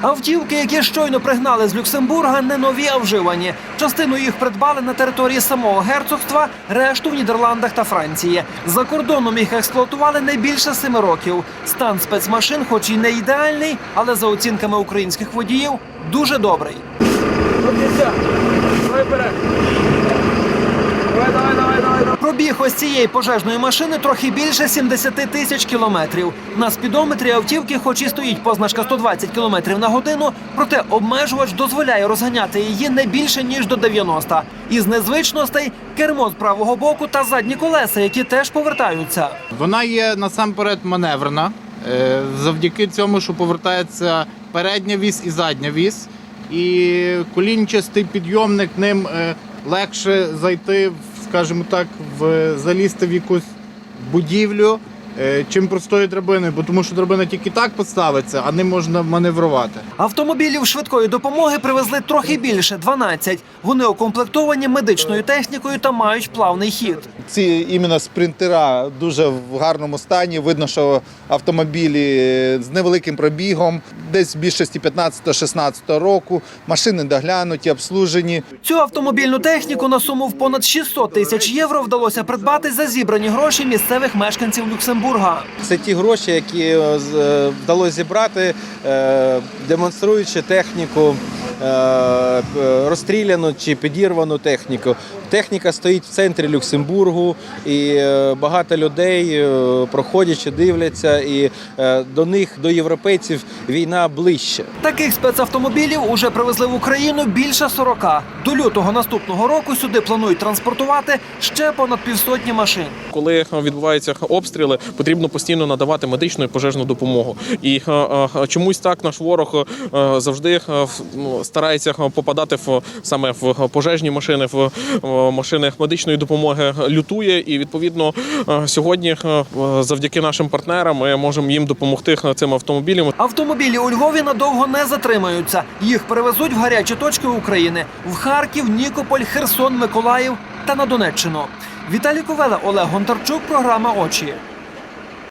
Автівки, які щойно пригнали з Люксембурга, не нові, а вживані. Частину їх придбали на території самого герцогства, решту в Нідерландах та Франції. За кордоном їх експлуатували не більше семи років. Стан спецмашин, хоч і не ідеальний, але за оцінками українських водіїв, дуже добрий. Пробіг ось цієї пожежної машини трохи більше 70 тисяч кілометрів. На спідометрі автівки, хоч і стоїть позначка 120 кілометрів на годину, проте обмежувач дозволяє розганяти її не більше ніж до 90. Із незвичностей кермо з правого боку та задні колеса, які теж повертаються. Вона є насамперед маневрена, е, завдяки цьому, що повертається передня вісь і задня вісь. І колінчастий підйомник ним е, легше зайти, в, скажімо так, в залізти в якусь будівлю, чим простою драбиною, бо тому що драбина тільки так поставиться, а ним можна маневрувати. Автомобілів швидкої допомоги привезли трохи більше 12. Вони укомплектовані медичною технікою та мають плавний хід. Ці іменно спринтера дуже в гарному стані. Видно, що автомобілі з невеликим пробігом, десь в більшості 15-16 року. Машини доглянуті, обслужені. Цю автомобільну техніку на суму в понад 600 тисяч євро вдалося придбати за зібрані гроші місцевих мешканців Люксембурга. Це ті гроші, які е, е, вдалося зібрати, е, демонструючи техніку, розстріляну чи підірвану техніку. Техніка стоїть в центрі Люксембургу, і е, багато людей е, проходячи, дивляться, і е, до них, до європейців, війна ближче. Таких спецавтомобілів уже привезли в Україну більше 40. До лютого наступного року сюди планують транспортувати ще понад півсотні машин. Коли відбуваються обстріли, потрібно постійно надавати медичну і пожежну допомогу. І чомусь так наш ворог завжди в- ну, старається попадати в саме в пожежні машини, в машини медичної допомоги. Лютує, і відповідно е, сьогодні, е, завдяки нашим партнерам, ми можемо їм допомогти цим автомобілям. Автомобілі у Львові надовго не затримаються. Їх перевезуть в гарячі точки України в Харків, Нікополь, Херсон, Миколаїв та на Донеччину. Віталій Ковеле, Олег Гонтарчук, програма Очі.